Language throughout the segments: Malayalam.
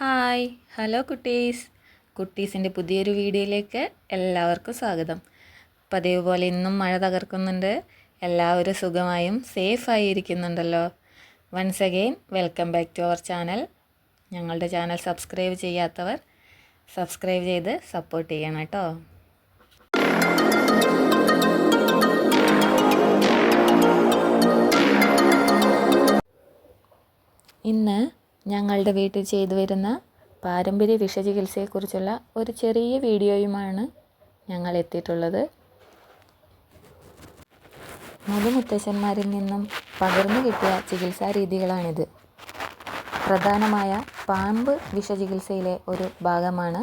Hi hello കുട്ടീസ്. കുട്ടീസിന്റെ പുതിയൊരു വീഡിയോയിലേക്ക് എല്ലാവർക്കും സ്വാഗതം. പതിവ് പോലെ ഇന്നും മഴ തകർക്കുന്നുണ്ട്. എല്ലാവരും സുഖമായും സേഫായി ഇരിക്കുന്നുണ്ടല്ലോ. Once again welcome back to our channel ഞങ്ങളുടെ ചാനൽ സബ്സ്ക്രൈബ് ചെയ്യാത്തവർ സബ്സ്ക്രൈബ് ചെയ്ത് സപ്പോർട്ട് ചെയ്യണം കേട്ടോ. ഇന്ന് ഞങ്ങളുടെ വീട്ടിൽ ചെയ്തു വരുന്ന പാരമ്പര്യ വിഷചികിത്സയെക്കുറിച്ചുള്ള ഒരു ചെറിയ വീഡിയോയുമാണ് ഞങ്ങൾ എത്തിയിട്ടുള്ളത്. മുതുമുത്തശ്ശന്മാരിൽ നിന്നും പകർന്നു കിട്ടിയ ചികിത്സാ രീതികളാണിത് പ്രധാനമായ പാമ്പ് വിഷചികിത്സയിലെ ഒരു ഭാഗമാണ്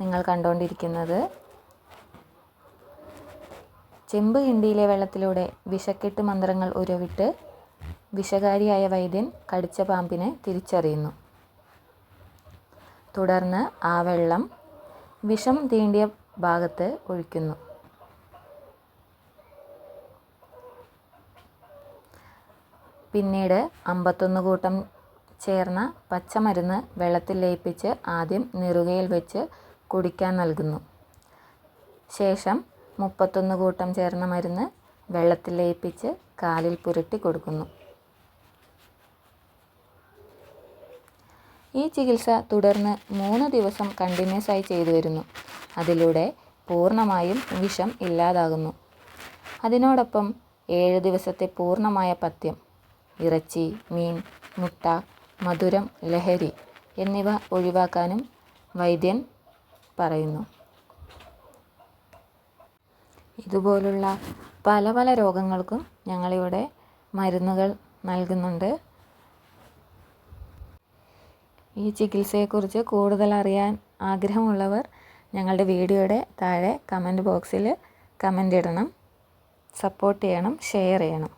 നിങ്ങൾ കണ്ടുകൊണ്ടിരിക്കുന്നത്. ചെമ്പ് കിണ്ടിയിലെ വെള്ളത്തിലൂടെ വിഷക്കെട്ട് മന്ത്രങ്ങൾ ഉരുവിട്ട് വിഷകാരിയായ വൈദ്യൻ കടിച്ച പാമ്പിനെ തിരിച്ചറിയുന്നു. തുടർന്ന് ആ വെള്ളം വിഷം തീണ്ടിയ ഭാഗത്ത് ഒഴിക്കുന്നു. പിന്നീട് അമ്പത്തൊന്ന് കൂട്ടം ചേർന്ന പച്ചമരുന്ന് വെള്ളത്തിൽ ലയിപ്പിച്ച് ആദ്യം നെറുകയിൽ വെച്ച് കുടിക്കാൻ നൽകുന്നു. ശേഷം മുപ്പത്തൊന്ന് കൂട്ടം ചേർന്ന മരുന്ന് വെള്ളത്തിൽ ലയിപ്പിച്ച് കാലിൽ പുരട്ടി കൊടുക്കുന്നു. ഈ ചികിത്സ തുടർന്ന് മൂന്ന് ദിവസം കണ്ടിന്യൂസ് ആയി ചെയ്തു വരുന്നു. അതിലൂടെ പൂർണമായും വിഷം ഇല്ലാതാകുന്നു. അതിനോടൊപ്പം ഏഴ് ദിവസത്തെ പൂർണമായ പഥ്യം ഇറച്ചി മീൻ മുട്ട മധുരം ലഹരി എന്നിവ ഒഴിവാക്കാനും വൈദ്യൻ പറയുന്നു. ഇതുപോലുള്ള പല പല രോഗങ്ങൾക്കും ഞങ്ങളിവിടെ മരുന്നുകൾ നൽകുന്നുണ്ട്. ഈ ചികിത്സയെക്കുറിച്ച് കൂടുതൽ അറിയാൻ ആഗ്രഹമുള്ളവർ ഞങ്ങളുടെ വീഡിയോയുടെ താഴെ കമന്റ് ബോക്സിൽ കമന്റ് ഇടണം സപ്പോർട്ട് ചെയ്യണം ഷെയർ ചെയ്യണം.